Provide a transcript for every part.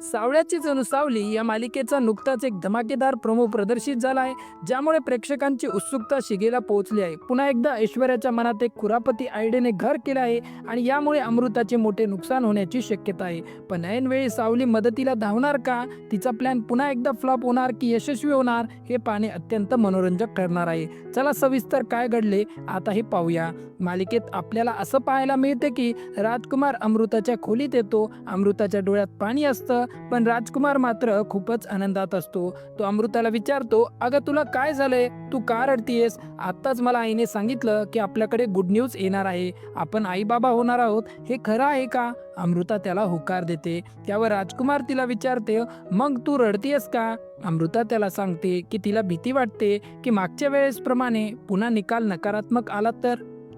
सावळ्याची जणू सावली या मालिकेचा नुकताच एक धमाकेदार प्रोमो प्रदर्शित झाला आहे ज्यामुळे प्रेक्षकांची उत्सुकता शिगेला पोहोचली आहे. पुन्हा एकदा ऐश्वर्याच्या मनात एक खुरापती आयडेने घर केलं आहे आणि यामुळे अमृताचे मोठे नुकसान होण्याची शक्यता आहे. पण ऐनवेळी सावली मदतीला धावणार का? तिचा प्लॅन पुन्हा एकदा फ्लॉप होणार की यशस्वी होणार हे पाहणे अत्यंत मनोरंजक ठरणार आहे. चला सविस्तर काय घडले आता हे पाहूया. मालिकेत आपल्याला असं पाहायला मिळते की राजकुमार अमृताच्या खोलीत येतो अमृताच्या डोळ्यात पाणी असतं पण राजकुमार मात्र खूपच आनंदात असतो. तो अमृताला विचारतो अगं तुला काय झालंय? तू का रडतीयस? आत्ताच मला आईने सांगितलं की आपल्याकडे गुड न्यूज येणार आहे. आपण आई बाबा होणार आहोत. हे खरं आहे का? अमृता त्याला होकार देते. त्यावर राजकुमार तिला विचारते मग तू रडतीयस का? अमृता त्याला सांगते की तिला भीती वाटते की मागच्या वेळेसप्रमाणे पुन्हा निकाल नकारात्मक आला तर?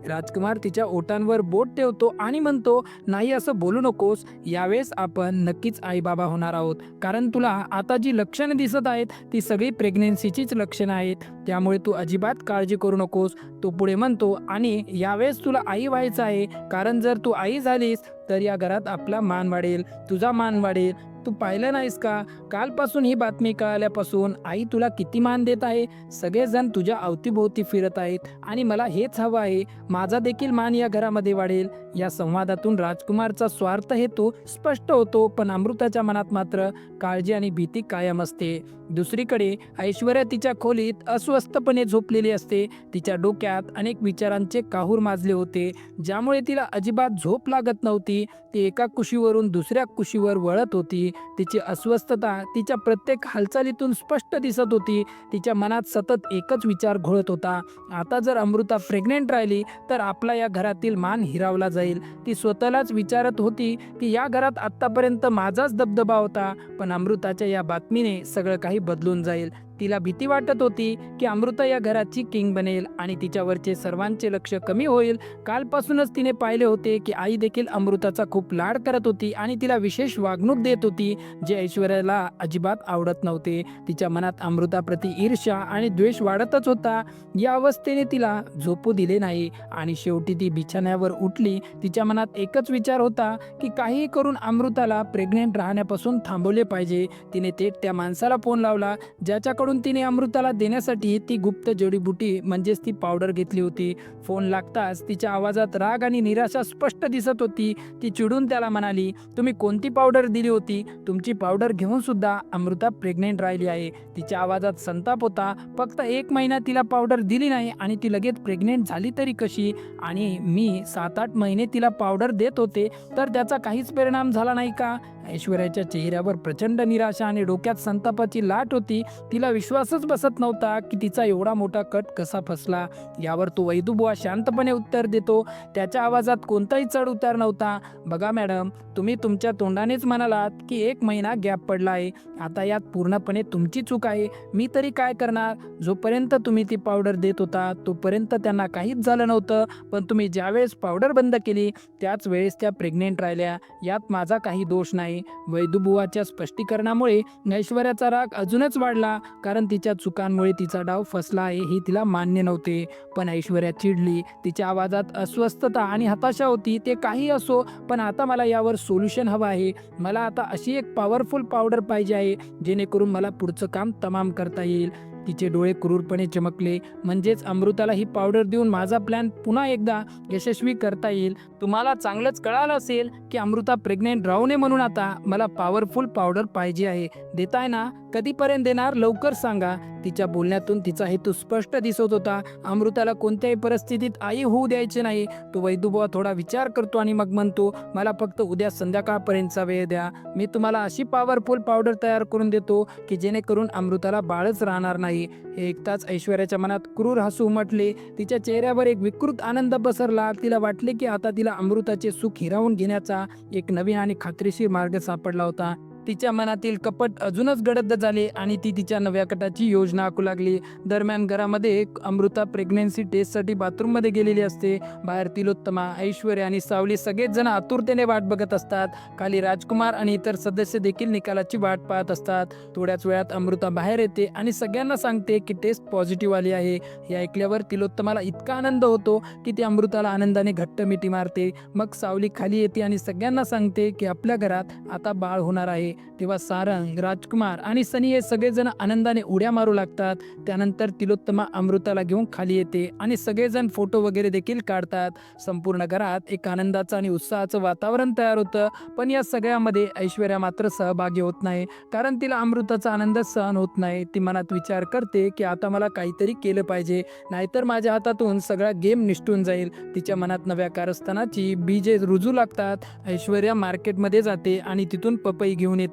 राजकुमार तिच्या ओटांवर बोट ठेवतो आणि म्हणतो नाही असं बोलू नकोस. यावेळेस आपण नक्कीच आई बाबा होणार आहोत. कारण तुला आता जी लक्षणं दिसत आहेत ती सगळी प्रेग्नेन्सीचीच लक्षणं आहेत. त्यामुळे तू अजिबात काळजी करू नकोस. तो पुढे म्हणतो आणि यावेळेस तुला आई व्हायचं आहे. कारण जर तू आई झालीस तर या घरात आपला मान वाढेल. तुझा मान वाढेल. तू पाहिलं नाहीस का? कालपासून ही बातमी कळाल्यापासून आई तुला किती मान देत आहे? सगळेजण तुझ्या अवतीभोवती फिरत आहेत आणि मला हेच हवं आहे माझा देखील मान या घरामध्ये वाढेल. या संवादातून राजकुमारचा स्वार्थ हेतू स्पष्ट होतो पण अमृताच्या मनात मात्र काळजी आणि भीती कायम असते. दुसरीकडे ऐश्वर्या तिच्या खोलीत अस्वस्थपणे झोपलेली असते. तिच्या डोक्यात अनेक विचारांचे काहूर माजले होते ज्यामुळे तिला अजिबात झोप लागत नव्हती. ती एका कुशीवरून दुसऱ्या कुशीवर वळत होती. तिची अस्वस्थता तिच्या प्रत्येक हालचालीतून स्पष्ट दिसत होती. तिच्या मनात सतत एकच विचार घोळत होता. आता जर अमृता प्रेग्नेंट राहिली तर आपला या घरातील मान हिरावला जाईल. ती स्वतःलाच विचारत होती की या घरात आत्तापर्यंत माझाच दबदबा होता. पण अमृताच्या या बातमीने सगळं काही बदलून जाईल. तिला भीती वाटत होती की अमृता या घराची किंग बनेल आणि तिच्यावरचे सर्वांचे लक्ष कमी होईल. कालपासूनच तिने पाहिले होते की आई देखील अमृताचा खूप लाड करत होती आणि तिला विशेष वागणूक देत होती जे ऐश्वर्याला अजिबात आवडत नव्हते. तिच्या मनात अमृताप्रती ईर्ष्या आणि द्वेष वाढतच होता. या अवस्थेने तिला झोपू दिले नाही आणि शेवटी ती बिछाण्यावर उठली. तिच्या मनात एकच विचार होता की काहीही करून अमृताला प्रेग्नेंट राहण्यापासून थांबवले पाहिजे. तिने थेट त्या माणसाला फोन लावला ज्याच्याकडून तिने अमृताला देण्यासाठी ती गुप्त जडीबुटी म्हणजेच ती पावडर घेतली होती. फोन लागताच तिच्या आवाजात राग आणि निराशा स्पष्ट दिसत होती. ती चिडून त्याला म्हणाली तुम्ही कोणती पावडर दिली होती? तुमची पावडर घेऊन सुद्धा अमृता प्रेग्नेंट राहिली आहे. तिच्या आवाजात संताप होता. फक्त एक महिना तिला पावडर दिली नाही आणि ती लगेच प्रेग्नेंट झाली तरी कशी? आणि मी सात आठ महिने तिला पावडर देत होते तर त्याचा काहीच परिणाम झाला नाही का? ऐश्वर्याच्या चेहऱ्यावर प्रचंड निराशा आणि डोक्यात संतापाची लाट होती. तिला विश्वासच बसत नव्हता की तिचा एवढा मोठा कट कसा फसला. यावर तो वैदुबुवा शांतपणे उत्तर देतो. त्याच्या आवाजात कोणताही चढ उतार नव्हता. बघा मॅडम तुम्ही तुमच्या तोंडानेच म्हणालात की एक महिना गॅप पडला आहे आता यात पूर्णपणे तुमची चूक आहे. मी तरी काय करणार? जोपर्यंत तुम्ही ती पावडर देत होता तोपर्यंत त्यांना काहीच झालं नव्हतं. पण तुम्ही ज्यावेळेस पावडर बंद केली त्याच वेळेस त्या प्रेग्नेंट राहिल्या. यात माझा काही दोष नाही. वैदुबुवाच्या स्पष्टीकरणामुळे ऐश्वर्याचा राग अजूनच वाढला कारण तिच्या चुकांमुळे तिचा डाव फसला आहे हे तिला मान्य नव्हते. पण ऐश्वर्या चिडली तिच्या आवाजात अस्वस्थता आणि हताशा होती ते काही असो पण आता मला यावर सोल्युशन हवं आहे. मला आता अशी एक पॉवरफुल पावडर पाहिजे आहे जेणेकरून मला पुढचं काम तमाम करता येईल. तिचे डोळे क्रूरपणे चमकले. म्हणजेच अमृताला ही पावडर देऊन माझा प्लॅन पुन्हा एकदा यशस्वी करता येईल. तुम्हाला चांगलंच कळालं असेल की अमृता प्रेग्नेंट राहू नये म्हणून आता मला पॉवरफुल पावडर पाहिजे आहे. देताय ना? कधीपर्यंत देणार लवकर सांगा. तिच्या बोलण्यातून तिचा हेतू स्पष्ट दिसत होता. अमृताला कोणत्याही परिस्थितीत आई होऊ द्यायचे नाही. तो वैदुबा थोडा विचार करतो आणि मग म्हणतो मला फक्त उद्या संध्याकाळपर्यंतचा वेळ द्या. मी तुम्हाला अशी पॉवरफुल पावडर तयार करून देतो की जेणेकरून अमृताला बाळच राहणार नाही. हे ऐकताच ऐश्वर्याच्या मनात क्रूर हसू उमटले. तिच्या चेहऱ्यावर एक विकृत आनंद पसरला. तिला वाटले की आता तिला अमृताचे सुख हिरावून घेण्याचा एक नवीन आणि खात्रीशीर मार्ग सापडला होता. तिच्या मनातील कपट अजूनच गडद झाले आणि ती तिच्या नव्या कटाची योजना आखू लागली. दरम्यान घरामध्ये एक अमृता प्रेग्नेन्सी टेस्टसाठी बाथरूममध्ये गेलेली असते. बाहेर तिलोत्तमा ऐश्वर्या आणि सावली सगळेच जण आतुरतेने वाट बघत असतात. खाली राजकुमार आणि इतर सदस्य देखील निकालाची वाट पाहत असतात. थोड्याच वेळात अमृता बाहेर येते आणि सगळ्यांना सांगते की टेस्ट पॉझिटिव्ह आली आहे. हे ऐकल्यावर तिलोत्तमाला इतका आनंद होतो की ती अमृताला आनंदाने घट्ट मिठी मारते. मग सावली खाली येते आणि सगळ्यांना सांगते की आपल्या घरात आता बाळ होणार आहे. तेव्हा सारंग राजकुमार आणि सनी हे सगळेजण आनंदाने उड्या मारू लागतात. त्यानंतर तिलोत्तमा अमृताला घेऊन खाली येते आणि सगळेजण फोटो वगैरे देखील काढतात. संपूर्ण घरात एक आनंदाचं आणि उत्साहाचं वातावरण तयार होतं. पण या सगळ्यामध्ये ऐश्वर्या मात्र सहभागी होत नाही. कारण तिला अमृताचा आनंद सहन होत नाही. ती मनात विचार करते की आता मला काहीतरी केलं पाहिजे. नाहीतर माझ्या हातातून सगळा गेम निष्ठून जाईल. तिच्या मनात नव्या कारस्थानाची बीजे रुजू लागतात. ऐश्वर्या मार्केटमध्ये जाते आणि तिथून पपई घेऊन येते.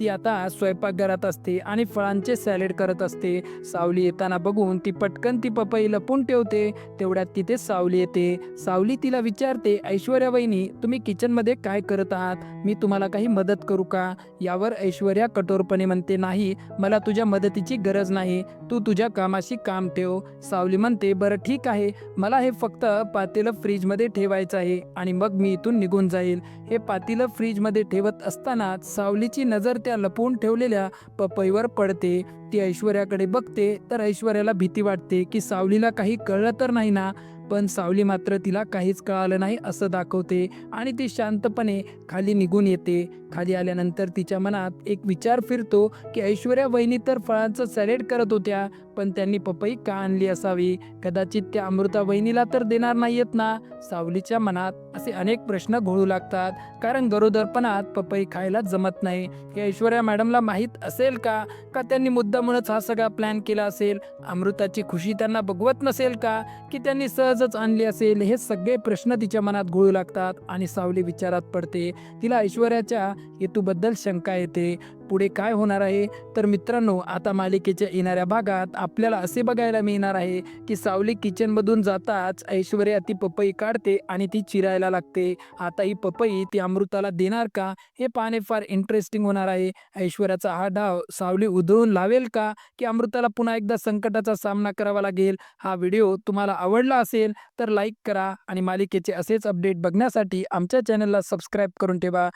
ती आता स्वयंपाकघरात असते आणि फळांचे सॅलेड करत असते. सावली येताना बघून ती पटकन ती पपई लपून ठेवते. तेवढ्यात तिथे सावली येते. सावली तिला विचारते ऐश्वर्या वहिनी तुम्ही किचनमध्ये काय करत आहात? मी तुम्हाला काही मदत करू का? यावर ऐश्वर्या कठोरपणे म्हणते नाही मला तुझ्या मदतीची गरज नाही. तू तुझ्या कामाशी काम ठेव. सावली म्हणते बरं ठीक आहे. मला हे फक्त पातेलं फ्रीजमध्ये ठेवायचं आहे आणि मग मी इथून निघून जाईल. हे पातेलं फ्रीजमध्ये ठेवत असतानाच सावलीची नजर त्या लपवून ठेवलेल्या पपईवर पडते. ती ऐश्वर्याकडे बघते तर ऐश्वर्याला भीती वाटते की सावलीला काही कळलं तर नाही ना? पण सावली मात्र तिला काहीच कळालं नाही असं दाखवते आणि ती शांतपणे खाली निघून येते. खाली आल्यानंतर तिच्या मनात एक विचार फिरतो की ऐश्वर्या वहिनी तर फळांचं सॅलेड करत होत्या पण त्यांनी पपई का आणली असावी? कदाचित त्या अमृता वहिनीला तर देणार नाहीयेत ना? सावलीच्या मनात असे अनेक प्रश्न घोळू लागतात कारण गरोदरपणात पपई खायला जमत नाही. हे ऐश्वर्या मॅडमला माहीत असेल का? का त्यांनी मुद्दा म्हणूनच हा सगळा प्लॅन केला असेल. अमृताची खुशी त्यांना बघवत नसेल का? की त्यांनी सहजच आणली असेल? हे सगळे प्रश्न तिच्या मनात घोळू लागतात आणि सावली विचारात पडते. तिला ऐश्वर्याच्या हेतूबद्दल शंका येते. पुढे काय होणार आहे? तर मित्रांनो आता मालिकेच्या येणाऱ्या भागात आपल्याला असे बघायला मिळणार आहे की सावली किचनमधून जाताच ऐश्वर्या ती पपई काढते आणि ती चिरायला लागते. आता ही पपई ती अमृताला देणार का? हे पाहणे फार इंटरेस्टिंग होणार आहे. ऐश्वर्याचा हा डाव सावली उधळून लावेल का? की अमृताला पुन्हा एकदा संकटाचा सामना करावा लागेल? हा व्हिडिओ तुम्हाला आवडला असेल तर लाईक करा आणि मालिकेचे असेच अपडेट बघण्यासाठी आमच्या चॅनलला सबस्क्राईब करून ठेवा.